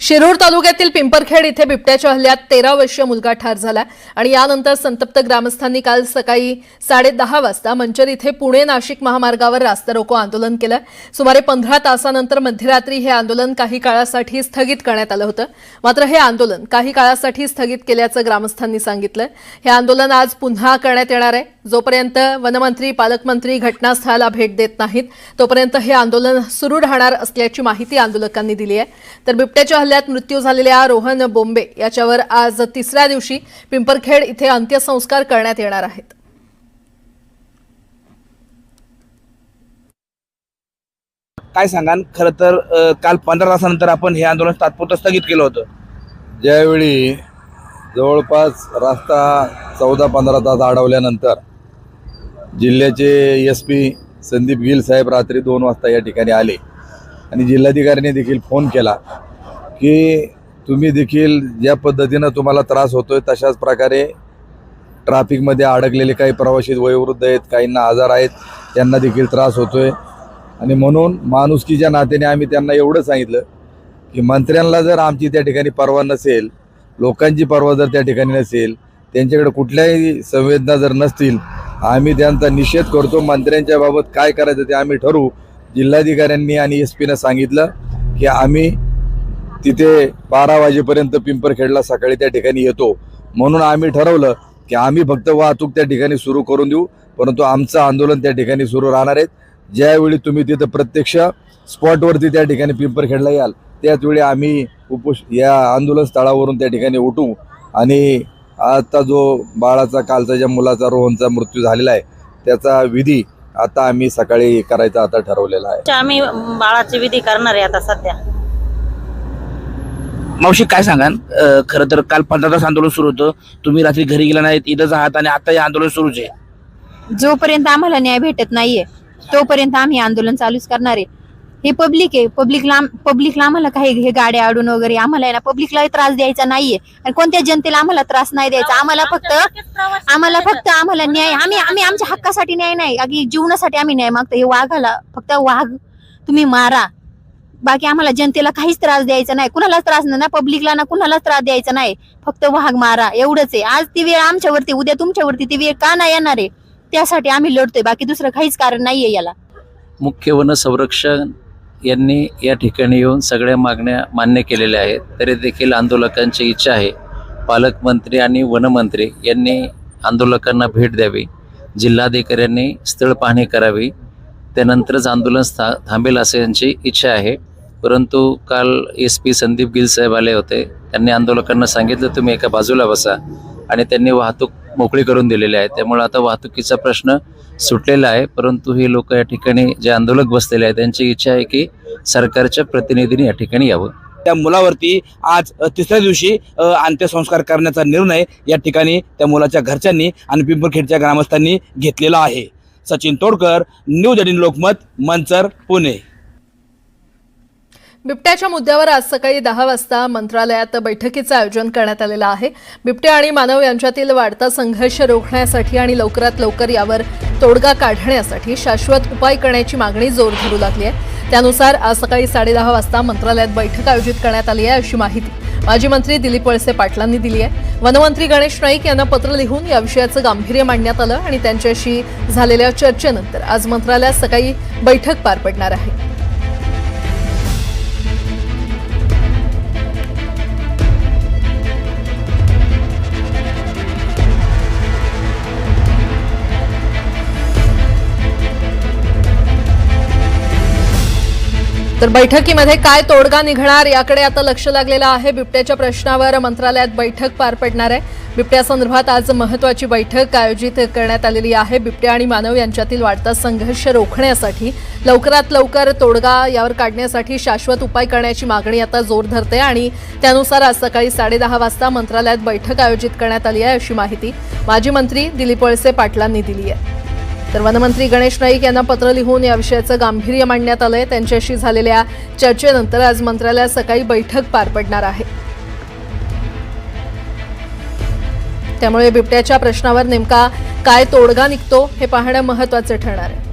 शिरूर तालुक्यातील पिंपरखेड इथे बिबट्याच्या हल्ल्यात तेरा वर्षीय मुलगा ठार झाला आणि यानंतर संतप्त ग्रामस्थांनी काल सकाळी साडेदहा वाजता मंचर इथे पुणे नाशिक महामार्गावर रास्ता रोको आंदोलन केलं. सुमारे पंधरा तासानंतर मध्यरात्री हे आंदोलन काही काळासाठी स्थगित करण्यात आलं होतं. मात्र हे आंदोलन काही काळासाठी स्थगित केल्याचं ग्रामस्थांनी सांगितलं. हे आंदोलन आज पुन्हा करण्यात येणार आहे. जोपर्यंत वनमंत्री पालकमंत्री घटनास्थळाला भेट देत नाहीत तोपर्यंत हे आंदोलन सुरू राहणार असल्याची माहिती आंदोलकांनी दिली आहे. तर बिबट्याच्या हल्ल्यात मृत्यू झालेल्या रोहन बोंबे याच्यावर आज तिसऱ्या दिवशी पिंपरखेड इथे अंत्यसंस्कार करण्यात येणार आहेत. काय सांगाल? खरं तर काल पंधरा तासानंतर आपण हे आंदोलन तात्पुरतं स्थगित केलं होतं. ज्यावेळी जवळपास रस्ता चौदा पंधरा तास अडवल्यानंतर जिल्ह्याचे एस पी संदीप गिल साहेब रात्री दोन वाजता या ठिकाणी आले. आणि जिल्हाधिकाऱ्यांनी देखील फोन केला की तुम्ही देखील ज्या पद्धतीनं तुम्हाला त्रास होतोय तशाच प्रकारे ट्रॅफिकमध्ये अडकलेले काही प्रवासी वयोवृद्ध आहेत काहींना आजार आहेत त्यांना देखील त्रास होतोय. आणि म्हणून माणुसकीच्या नात्याने आम्ही त्यांना एवढं सांगितलं की मंत्र्यांना जर आमची त्या ठिकाणी परवा नसेल लोकांची परवा जर त्या ठिकाणी नसेल त्यांच्याकडे कुठल्याही संवेदना जर नसतील आम्ही त्यांचा निषेध करतो. मंत्र्यांच्या बाबत काय करायचं ते आम्ही ठरवू. जिल्हाधिकाऱ्यांनी आणि एस पीनं सांगितलं की आम्ही तिथे बारा वाजेपर्यंत पिंपरखेडला सकाळी त्या ठिकाणी येतो. म्हणून आम्ही ठरवलं की आम्ही फक्त वाहतूक त्या ठिकाणी सुरू करून देऊ. परंतु आमचं आंदोलन त्या ठिकाणी सुरू राहणार आहेत ज्यावेळी तुम्ही तिथं प्रत्यक्ष स्पॉटवरती त्या ठिकाणी पिंपरखेडला याल त्याचवेळी आम्ही उपोष या आंदोलन स्थळावरून त्या ठिकाणी उठू आणि आता जो बाळाचा कालचा ज्या मुलाचा रोहनचा मृत्यू झालेला आहे त्याचा विधी आता आम्ही सकाळी करायचा आता ठरवलेला आहे. आम्ही बाळाची विधी करणार आहे आता सध्या. मावशी काय सांगाल? अ, खरं तर काल पंधरा तास आंदोलन सुरू होतं. तुम्ही रात्री घरी गेला नाहीत इथंच आहात आणि आता हे आंदोलन सुरूच आहे. जोपर्यंत आम्हाला न्याय भेटत नाहीये तोपर्यंत आम्ही आंदोलन चालूच करणार आहे. हे पब्लिक आहे. पब्लिकला पब्लिकला आम्हाला काही हे गाड्या अडून वगैरे आम्हाला आहे ना पब्लिकला त्रास द्यायचा नाहीये. आणि कोणत्या जनतेला आम्हाला त्रास नाही द्यायचा. आम्हाला फक्त आम्हाला फक्त आम्हाला न्याय आम्ही आम्ही आमच्या हक्कासाठी न्याय नाही. अगदी जीवनासाठी आम्ही न्याय मागतो. हे वाघाला फक्त वाघ तुम्ही मारा. बाकी आम्हाला जनतेला काहीच त्रास द्यायचा नाही. कुणालाच त्रास नाही ना पब्लिकला ना कुणालाच त्रास द्यायचा नाही. फक्त वाघ मारा. एवढंच आहे. आज ती वेळ आमच्यावरती उद्या तुमच्यावरती ती वेळ का नाही येणार आहे? त्यासाठी आम्ही लढतोय. बाकी दुसरं काहीच कारण नाहीये याला. मुख्य वन संरक्षण यांनी या ठिकाणी येऊन सगळ्या मागण्या मान्य केलेल्या आहेत. तरी देखील आंदोलकांची इच्छा आहे. पालकमंत्री आणि वनमंत्री यांनी आंदोलकांना भेट द्यावी. जिल्हाधिकाऱ्यांनी स्थळ पाहणी करावी. त्यानंतरच आंदोलन स्था थांबेल असे यांची इच्छा आहे. परंतु काल एस पी संदीप गिल साहेब आले होते. त्यांनी आंदोलकांना सांगितलं तुम्ही एका बाजूला बसा. आणि त्यांनी वाहतूक मोकळी करून दिलेली आहे. त्यामुळे आता वाहतुकीचा प्रश्न सुटलेला आहे. परंतु हे लोक या ठिकाणी जे आंदोलक बसलेले आहेत त्यांची इच्छा आहे की सरकारच्या प्रतिनिधींनी या ठिकाणी यावं. त्या मुलावरती आज तिसऱ्या दिवशी अंत्यसंस्कार करण्याचा निर्णय या ठिकाणी त्या मुलाच्या घरच्यांनी आणि पिंपरखेडच्या ग्रामस्थांनी घेतलेला आहे. Sachin Todkar news eighteen Lokmat Manchar Pune. बिबट्याच्या मुद्द्यावर आज सकाळी दहा वाजता मंत्रालयात बैठकीचं आयोजन करण्यात आलेलं आहे. बिबट्या आणि मानव यांच्यातील वाढता संघर्ष रोखण्यासाठी आणि लवकरात लवकर यावर तोडगा काढण्यासाठी शाश्वत उपाय करण्याची मागणी जोर धरू लागली आहे. त्यानुसार आज सकाळी साडेदहा वाजता मंत्रालयात बैठक आयोजित करण्यात आली आहे अशी माहिती माजी मंत्री दिलीप वळसे पाटलांनी दिली आहे. वनमंत्री गणेश नाईक यांना पत्र लिहून या विषयाचं गांभीर्य मांडण्यात आलं आणि त्यांच्याशी झालेल्या चर्चेनंतर आज मंत्रालयात सकाळी बैठक पार पडणार आहे. तर बैठकीमध्ये काय तोडगा निघणार याकडे आता लक्ष लागलेलं आहे. बिबट्याच्या प्रश्नावर मंत्रालयात बैठक पार पडणार आहे. बिबट्यासंदर्भात आज महत्वाची बैठक आयोजित करण्यात आलेली आहे. बिबट्या आणि मानव यांच्यातील वाढता संघर्ष रोखण्यासाठी लवकरात लवकर तोडगा यावर काढण्यासाठी शाश्वत उपाय करण्याची मागणी आता जोर धरते आणि त्यानुसार आज सकाळी साडेदहा वाजता मंत्रालयात बैठक आयोजित करण्यात आली आहे अशी माहिती माजी मंत्री दिलीप वळसे पाटलांनी दिली आहे. तर वनमंत्री गणेश नाईक यांना पत्र लिहून या विषयाचं गांभीर्य मांडण्यात आलंय. त्यांच्याशी झालेल्या चर्चेनंतर आज मंत्रालयात सकाळी बैठक पार पडणार आहे. त्यामुळे बिबट्याच्या प्रश्नावर नेमका काय तोडगा निघतो हे पाहणं महत्वाचं ठरणार आहे.